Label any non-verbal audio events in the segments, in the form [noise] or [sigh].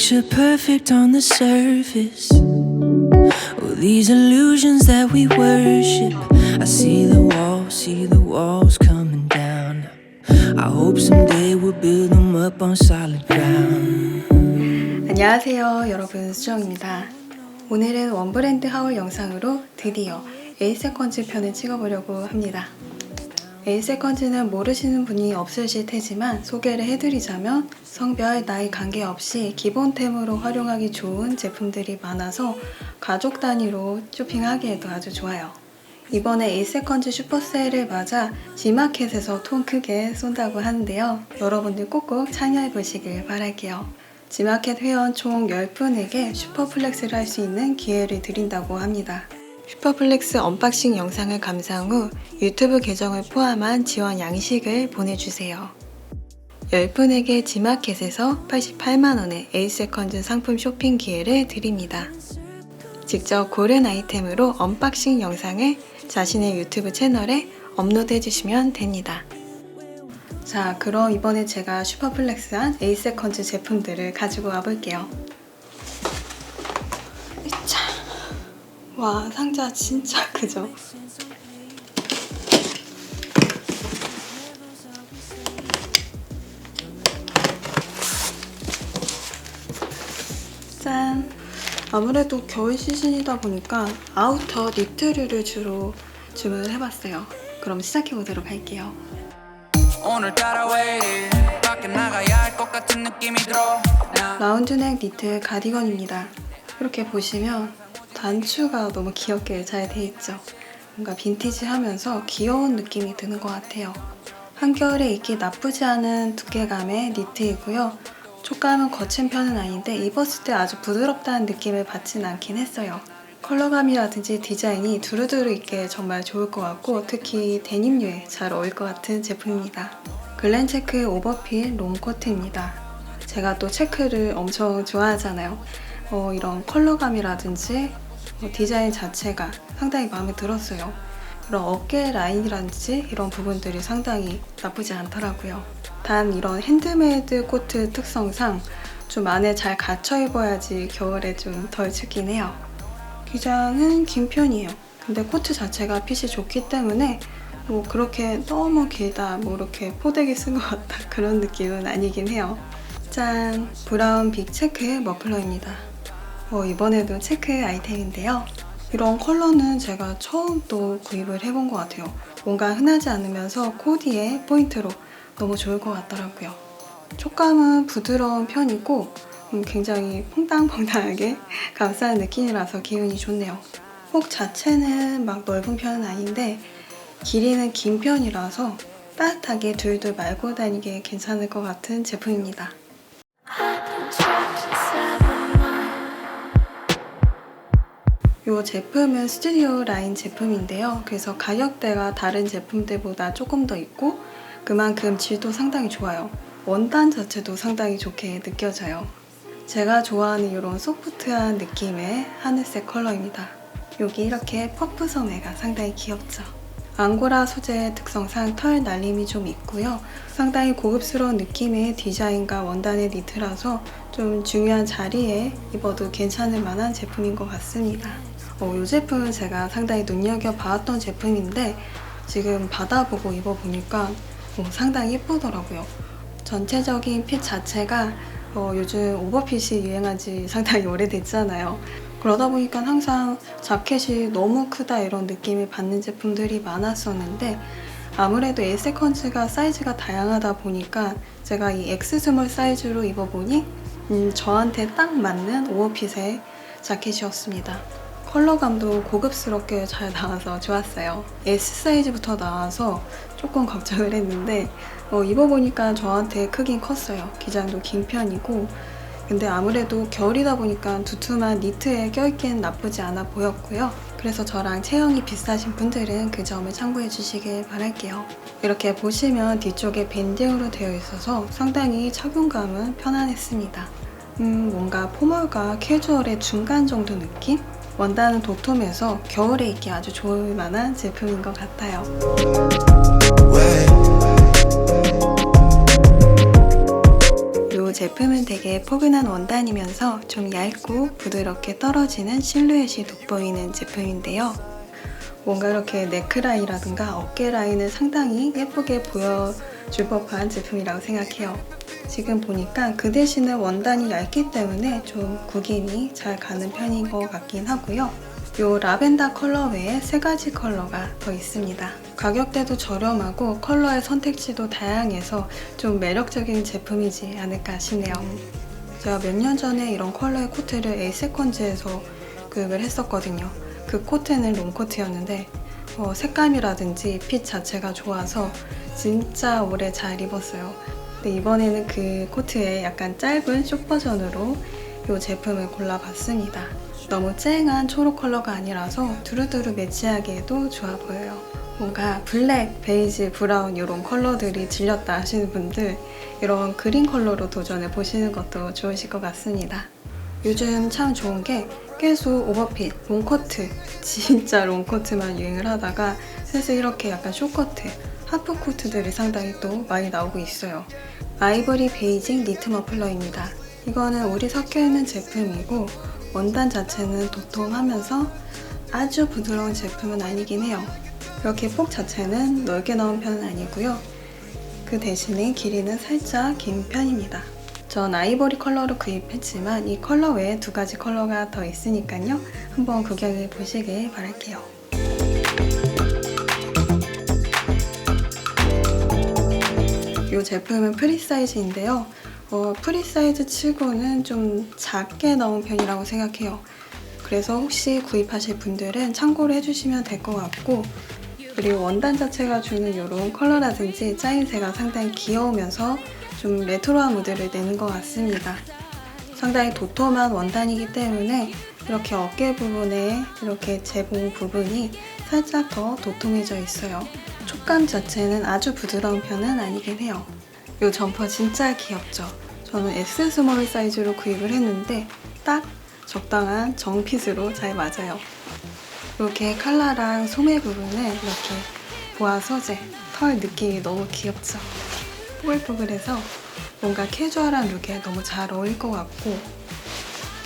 picture perfect on the surface. Oh, these illusions that we worship. I see the walls, see the walls coming down. I hope someday we'll build them up on solid ground. 안녕하세요 여러분 수정입니다 오늘은 원브랜드 하울 영상으로 드디어 에이세컨즈 편을 찍어보려고 합니다 에이세컨즈는 모르시는 분이 없으실 테지만 소개를 해드리자면 성별, 나이 관계없이 기본템으로 활용하기 좋은 제품들이 많아서 가족 단위로 쇼핑하기에도 아주 좋아요 이번에 에이세컨즈 슈퍼세일을 맞아 지마켓에서 통 크게 쏜다고 하는데요. 여러분들 꼭꼭 참여해 보시길 바랄게요. 지마켓 회원 총 10분에게 슈퍼플렉스를 할 수 있는 기회를 드린다고 합니다. 슈퍼플렉스 언박싱 영상을 감상 후 유튜브 계정을 포함한 지원 양식을 보내주세요. 10분에게 지마켓에서 88만원의 에이세컨즈 상품 쇼핑 기회를 드립니다. 직접 고른 아이템으로 언박싱 영상을 자신의 유튜브 채널에 업로드 해주시면 됩니다. 자, 그럼 이번에 제가 슈퍼플렉스한 에이세컨즈 제품들을 가지고 와볼게요. 와, 상자 진짜 [laughs] 크죠? 짠! 아무래도 겨울 시즌이다 보니까 아우터 니트류를 주로 주문을 해봤어요. 그럼 시작해보도록 할게요. 라운드넥 니트 가디건입니다. 이렇게 보시면 단추가 너무 귀엽게 잘 돼 있죠. 뭔가 빈티지하면서 귀여운 느낌이 드는 것 같아요. 한겨울에 입기 나쁘지 않은 두께감의 니트이고요. 촉감은 거친 편은 아닌데 입었을 때 아주 부드럽다는 느낌을 받진 않긴 했어요. 컬러감이라든지 디자인이 두루두루 있게 정말 좋을 것 같고 특히 데님류에 잘 어울릴 것 같은 제품입니다. 글렌체크 오버필 롱코트입니다. 제가 또 체크를 엄청 좋아하잖아요. 어, 이런 컬러감이라든지 어, 디자인 자체가 상당히 마음에 들었어요. 이런 어깨 라인이라든지 이런 부분들이 상당히 나쁘지 않더라고요. 단 이런 핸드메이드 코트 특성상 좀 안에 잘 갇혀 입어야지 겨울에 좀 덜 춥긴 해요. 기장은 긴 편이에요. 근데 코트 자체가 핏이 좋기 때문에 뭐 그렇게 너무 길다, 뭐 이렇게 포대기 쓴 것 같다 그런 느낌은 아니긴 해요. 짠! 브라운 빅 체크 머플러입니다. 어, 이번에도 체크 아이템인데요. 이런 컬러는 제가 처음 또 구입을 해본 것 같아요. 뭔가 흔하지 않으면서 코디의 포인트로 너무 좋을 것 같더라고요. 촉감은 부드러운 편이고 음, 굉장히 퐁당퐁당하게 [laughs] 감싸는 느낌이라서 기분이 좋네요. 폭 자체는 막 넓은 편은 아닌데 길이는 긴 편이라서 따뜻하게 둘둘 말고 다니기 괜찮을 것 같은 제품입니다. 이 제품은 스튜디오 라인 제품인데요. 그래서 가격대가 다른 제품들보다 조금 더 있고 그만큼 질도 상당히 좋아요. 원단 자체도 상당히 좋게 느껴져요. 제가 좋아하는 이런 소프트한 느낌의 하늘색 컬러입니다. 여기 이렇게 퍼프 소매가 상당히 귀엽죠. 앙고라 소재의 특성상 털 날림이 좀 있고요. 상당히 고급스러운 느낌의 디자인과 원단의 니트라서 좀 중요한 자리에 입어도 괜찮을 만한 제품인 것 같습니다. 어, 이 제품은 제가 상당히 눈여겨봤던 제품인데 지금 받아보고 입어보니까 어, 상당히 예쁘더라고요. 전체적인 핏 자체가 어, 요즘 오버핏이 유행한 지 [laughs] 상당히 오래됐잖아요. 그러다 보니까 항상 자켓이 너무 크다 이런 느낌을 받는 제품들이 많았었는데 아무래도 에세컨즈가 사이즈가 다양하다 보니까 제가 이 엑스스몰 사이즈로 입어보니 음, 저한테 딱 맞는 오버핏의 자켓이었습니다. 컬러감도 고급스럽게 잘 나와서 좋았어요. S 사이즈부터 나와서 조금 걱정을 했는데 어, 입어보니까 저한테 크긴 컸어요. 기장도 긴 편이고 근데 아무래도 겨울이다 보니까 두툼한 니트에 껴입기엔 나쁘지 않아 보였고요. 그래서 저랑 체형이 비슷하신 분들은 그 점을 참고해 주시길 바랄게요. 이렇게 보시면 뒤쪽에 밴딩으로 되어 있어서 상당히 착용감은 편안했습니다. 음, 뭔가 포멀과 캐주얼의 중간 정도 느낌? 원단은 도톰해서 겨울에 입기 아주 좋을 만한 제품인 것 같아요. 이 제품은 되게 포근한 원단이면서 좀 얇고 부드럽게 떨어지는 실루엣이 돋보이는 제품인데요. 뭔가 이렇게 네크라인이라든가 어깨 라인을 상당히 예쁘게 보여줄 법한 제품이라고 생각해요. 지금 보니까 그 대신에 원단이 얇기 때문에 좀 구김이 잘 가는 편인 것 같긴 하고요. 요 라벤더 컬러 외에 세 가지 컬러가 더 있습니다. 가격대도 저렴하고 컬러의 선택지도 다양해서 좀 매력적인 제품이지 않을까 싶네요. 제가 몇 년 전에 이런 컬러의 코트를 에이세컨즈에서 구입을 했었거든요. 그 코트는 롱코트였는데 어, 색감이라든지 핏 자체가 좋아서 진짜 오래 잘 입었어요. 근데 이번에는 그 코트의 약간 짧은 숏 버전으로 이 제품을 골라봤습니다. 너무 쨍한 초록 컬러가 아니라서 두루두루 매치하기에도 좋아 보여요. 뭔가 블랙, 베이지, 브라운 이런 컬러들이 질렸다 하시는 분들 이런 그린 컬러로 도전해 보시는 것도 좋으실 것 같습니다. 요즘 참 좋은 게 계속 오버핏, 롱코트, [laughs] 진짜 롱코트만 유행을 하다가 슬슬 이렇게 약간 숏코트, 하프 코트들이 상당히 또 많이 나오고 있어요. 아이보리 베이징 니트 머플러입니다. 이거는 울이 섞여 있는 제품이고 원단 자체는 도톰하면서 아주 부드러운 제품은 아니긴 해요. 이렇게 폭 자체는 넓게 나온 편은 아니고요. 그 대신에 길이는 살짝 긴 편입니다. 전 아이보리 컬러로 구입했지만 이 컬러 외에 두 가지 컬러가 더 있으니까요. 한번 구경해 보시길 바랄게요. 이 제품은 프리 사이즈인데요. 어, 프리 사이즈 치고는 좀 작게 나온 편이라고 생각해요. 그래서 혹시 구입하실 분들은 참고를 해주시면 될 것 같고 그리고 원단 자체가 주는 이런 컬러라든지 짜임새가 상당히 귀여우면서 좀 레트로한 무드를 내는 것 같습니다. 상당히 도톰한 원단이기 때문에 이렇게 어깨 부분에 이렇게 재봉 부분이 살짝 더 도톰해져 있어요. 촉감 자체는 아주 부드러운 편은 아니긴 해요. 이 점퍼 진짜 귀엽죠? 저는 S 스몰 사이즈로 구입을 했는데 딱 적당한 정핏으로 잘 맞아요. 이렇게 칼라랑 소매 부분을 이렇게 보아 소재, 털 느낌이 너무 귀엽죠? 뽀글뽀글해서 뭔가 캐주얼한 룩에 너무 잘 어울릴 것 같고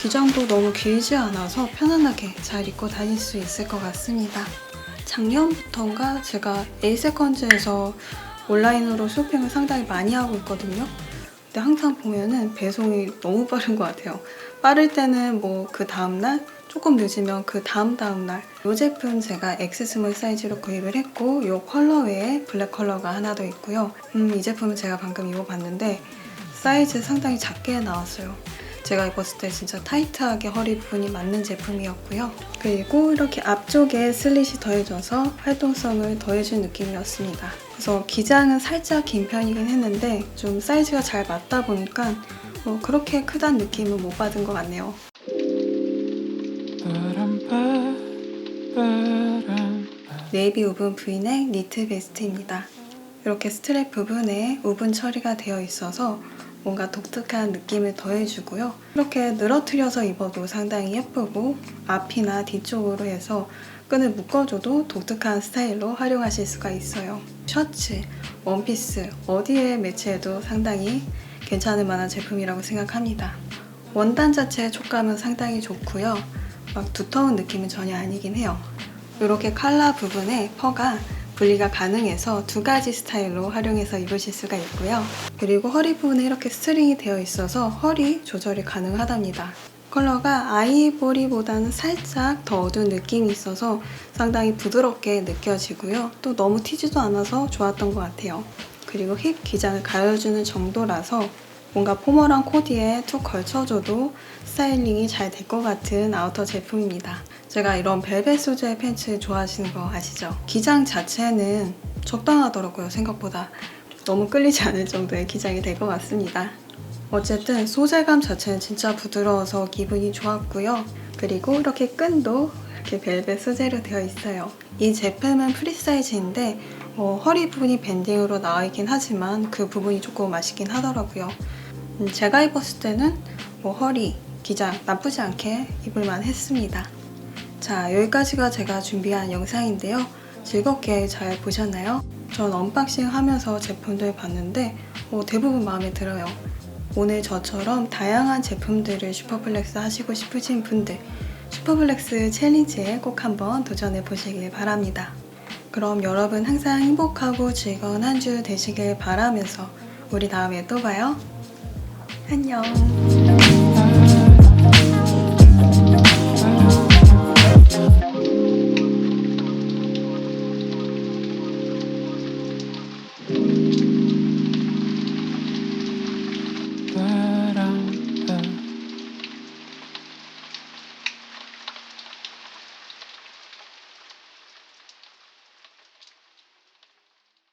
기장도 너무 길지 않아서 편안하게 잘 입고 다닐 수 있을 것 같습니다. 작년부터인가 제가 에이세컨즈에서 온라인으로 쇼핑을 상당히 많이 하고 있거든요. 근데 항상 보면은 배송이 너무 빠른 것 같아요. 빠를 때는 뭐 그 다음날, 조금 늦으면 그 다음 다음날. 이 제품 제가 X 스몰 사이즈로 구입을 했고 이 컬러 외에 블랙 컬러가 하나 더 있고요. 음, 이 제품은 제가 방금 입어봤는데 사이즈 상당히 작게 나왔어요. 제가 입었을 때 진짜 타이트하게 허리 부분이 맞는 제품이었고요. 그리고 이렇게 앞쪽에 슬릿이 더해져서 활동성을 더해준 느낌이었습니다. 그래서 기장은 살짝 긴 편이긴 했는데 좀 사이즈가 잘 맞다 보니까 뭐 그렇게 크다는 느낌은 못 받은 것 같네요. 네이비 우분 브이넥 니트 베스트입니다. 이렇게 스트랩 부분에 우분 처리가 되어 있어서 뭔가 독특한 느낌을 더해주고요. 이렇게 늘어뜨려서 입어도 상당히 예쁘고 앞이나 뒤쪽으로 해서 끈을 묶어줘도 독특한 스타일로 활용하실 수가 있어요. 셔츠, 원피스 어디에 매치해도 상당히 괜찮을 만한 제품이라고 생각합니다. 원단 자체의 촉감은 상당히 좋고요. 막 두터운 느낌은 전혀 아니긴 해요. 이렇게 칼라 부분에 퍼가 분리가 가능해서 두 가지 스타일로 활용해서 입으실 수가 있고요. 그리고 허리 부분에 이렇게 스트링이 되어 있어서 허리 조절이 가능하답니다. 컬러가 아이보리보다는 살짝 더 어두운 느낌이 있어서 상당히 부드럽게 느껴지고요. 또 너무 튀지도 않아서 좋았던 것 같아요. 그리고 힙 기장을 가려주는 정도라서 뭔가 포멀한 코디에 툭 걸쳐줘도 스타일링이 잘 될 것 같은 아우터 제품입니다. 제가 이런 벨벳 소재의 팬츠 좋아하시는 거 아시죠? 기장 자체는 적당하더라고요, 생각보다. 너무 끌리지 않을 정도의 기장이 될 것 같습니다. 어쨌든 소재감 자체는 진짜 부드러워서 기분이 좋았고요. 그리고 이렇게 끈도 이렇게 벨벳 소재로 되어 있어요. 이 제품은 프리 사이즈인데 어, 허리 부분이 밴딩으로 나와 있긴 하지만 그 부분이 조금 아쉽긴 하더라고요. 음, 제가 입었을 때는 뭐 허리, 기장 나쁘지 않게 입을만 했습니다. 자, 여기까지가 제가 준비한 영상인데요. 즐겁게 잘 보셨나요? 전 언박싱 하면서 제품들 봤는데 어, 대부분 마음에 들어요. 오늘 저처럼 다양한 제품들을 슈퍼플렉스 하시고 싶으신 분들 슈퍼플렉스 챌린지에 꼭 한번 도전해 보시길 바랍니다. 그럼 여러분 항상 행복하고 즐거운 한 주 되시길 바라면서 우리 다음에 또 봐요. 안녕.